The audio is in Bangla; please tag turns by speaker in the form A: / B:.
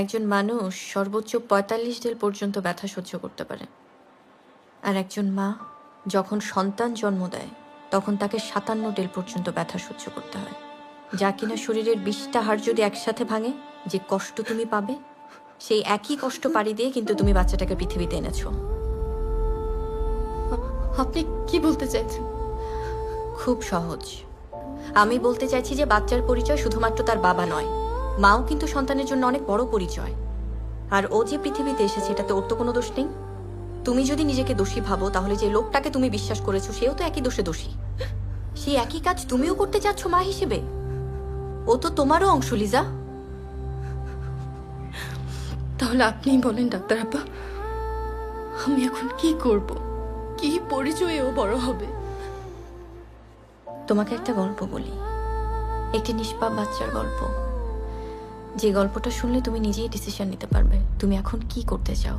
A: একজন মানুষ সর্বোচ্চ পঁয়তাল্লিশ দিন পর্যন্ত ব্যথা সহ্য করতে পারে। আর একজন মা যখন সন্তান জন্ম দেয় তখন তাকে সাতান্ন ডেল পর্যন্ত ব্যথা সহ্য করতে হয়। যা কিনা শরীরের বিশটা হাড় যদি একসাথে ভাঙে যে কষ্ট তুমি পাবে সেই একই কষ্ট পাড়ি দিয়ে কিন্তু তুমি বাচ্চাটাকে পৃথিবীতে এনেছো।
B: আপনি কি বলতে চাইছেন?
A: খুব সহজ। আমি বলতে চাইছি যে বাচ্চার পরিচয় শুধুমাত্র তার বাবা নয় মাও কিন্তু সন্তানের জন্য অনেক বড় পরিচয়। আর ও যে পৃথিবীতে এসেছে এটাতে ওর তো কোনো দোষ নেই। তুমি যদি নিজেকে দোষী ভাবো তাহলে যে লোকটাকে তুমি বিশ্বাস করেছ সেও তো একই দোষে দোষী। সেই একই কাজ তুমিও করতে চাচ্ছ মা হিসেবে? ও তো তোমারও অংশ লিজা।
B: তাহলে আপনিই বলেন ডাক্তার আপা আমি এখন কি করব? কি পরিচয়ে ও বড় হবে?
A: তোমাকে একটা গল্প বলি। একটি নিষ্পাপ বাচ্চার গল্প। যে গল্পটা শুনলে তুমি নিজেই ডিসিশন নিতে পারবে। তুমি এখন কি করতে চাও?